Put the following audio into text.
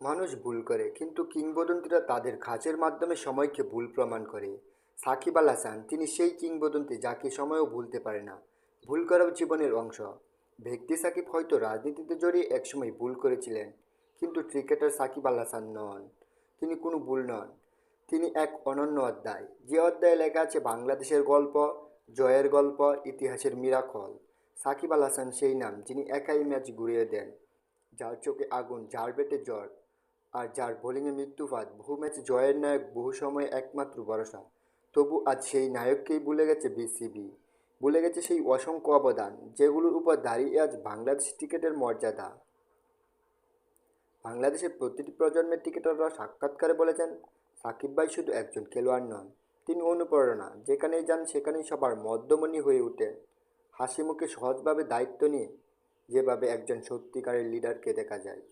মানুষ ভুল করে, কিন্তু কিংবদন্তিরা তাদের খাঁচের মাধ্যমে সময়কে ভুল প্রমাণ করে। সাকিব আল হাসান, তিনি সেই কিংবদন্তি যাকে সময়ও ভুলতে পারে না, ভুল করাও জীবনের অংশ। ব্যক্তি সাকিব হয়তো রাজনীতিতে জড়িয়ে একসময় ভুল করেছিলেন, কিন্তু ক্রিকেটার সাকিব আল হাসান নন। তিনি কোনো ভুল নন। তিনি এক অনন্য অধ্যায়। যে অধ্যায়ে লেখা আছে, বাংলাদেশের গল্প, জয়ের গল্প, ইতিহাসের মিরাখল সাকিব আল হাসান সেই নাম, যিনি একাই ম্যাচ ঘুরিয়ে দেন। যার চোখে আগুন, যার বেটে জ্বর আর যার বোলিংয়ে মৃত্যুপাত, বহু ম্যাচ জয়ের নায়ক, বহু সময় একমাত্র ভরসা। তবু আজ সেই নায়ককেই ভুলে গেছে বিসিবি। ভুলে গেছে সেই অসংখ্য অবদান, যেগুলোর উপর দাঁড়িয়ে আজ বাংলাদেশ ক্রিকেটের মর্যাদা। বাংলাদেশের প্রতিটি প্রজন্মের ক্রিকেটাররা সাক্ষাৎকারে বলেছেন, সাকিব ভাই শুধু একজন খেলোয়াড় নন, তিনি অনুপ্রেরণা। যেখানেই যান, সেখানেই সবার মধ্যমণি হয়ে ওঠেন। হাসি মুখে সহজভাবে দায়িত্ব নিয়ে যেভাবে একজন সত্যিকারের লিডারকে দেখা যায়।